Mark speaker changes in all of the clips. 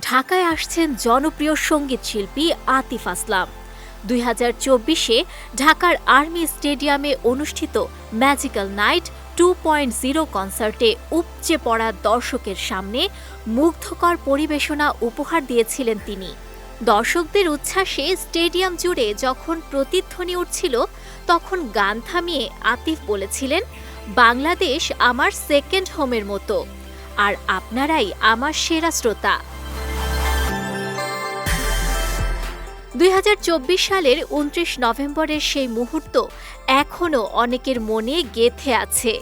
Speaker 1: ঢাকায় আসছেন জনপ্রিয় সংগীত শিল্পী আতিফ আসলাম। দুই হাজার চব্বিশে ঢাকার আর্মি স্টেডিয়ামে অনুষ্ঠিত magical night two point zero কনসার্টে উপচে পড়া দর্শকের সামনে মুগ্ধকর পরিবেশনা উপহার দিয়েছিলেন তিনি। দর্শকদের উচ্ছ্বাসে স্টেডিয়াম জুড়ে যখন প্রতিধ্বনি উঠছিল, তখন গান থামিয়ে আতিফ বলেছিলেন বাংলাদেশ আমার সেকেন্ড হোমের মতো। আর আপনারাই আমার সেরা শ্রোতা। দুই হাজার চব্বিশ সালের উনত্রিশ নভেম্বরের সেই মুহূর্ত এখনও অনেকের মনে গেথে আছে।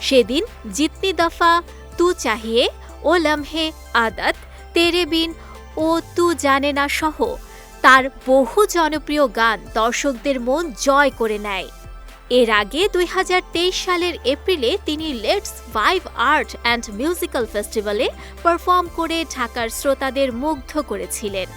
Speaker 1: সেদিন জিতনি দফা, তু চাহিয়ে, ও লম্হে আদাত, তেরে বিন, ও তু জানে না সহ। তার বহু জনপ্রিয় গান দর্শকদের মন জয় করে নেয়। এর আগে দুই হাজার তেইশ সালের এপ্রিলে তিনি let's five art and musical ফেস্টিভ্যালে পারফর্ম করে ঢাকার শ্রোতাদের মুগ্ধ করেছিলেন।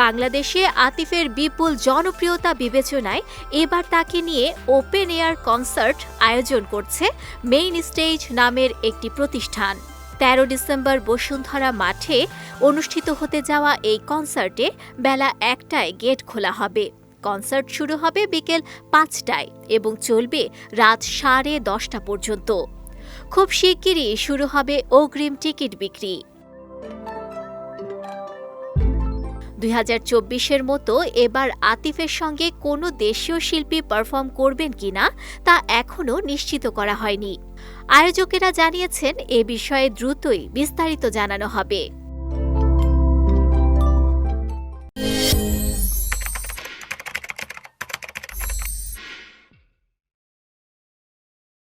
Speaker 1: বাংলাদেশে আতিফের বিপুল জনপ্রিয়তা বিবেচনায় এবার তাকে নিয়ে ওপেন এয়ার কনসার্ট আয়োজন করছে মেইন স্টেজ নামের একটি প্রতিষ্ঠান। তেরো ডিসেম্বর বসুন্ধরা মাঠে অনুষ্ঠিত হতে যাওয়া এই কনসার্টে বেলা একটায় গেট খোলা হবে। কনসার্ট শুরু হবে বিকেল পাঁচটায় এবং চলবে রাত সাড়ে দশটা পর্যন্ত। খুব শিগগিরই শুরু হবে অগ্রিম টিকিট বিক্রি। দুই হাজার চব্বিশের মতো এবার আতিফের সঙ্গে কোনো দেশীয় শিল্পী পারফর্ম করবেন কিনা তা এখনও নিশ্চিত করা হয়নি। আয়োজকেরা জানিয়েছেন, এ বিষয়ে দ্রুতই বিস্তারিত জানানো হবে।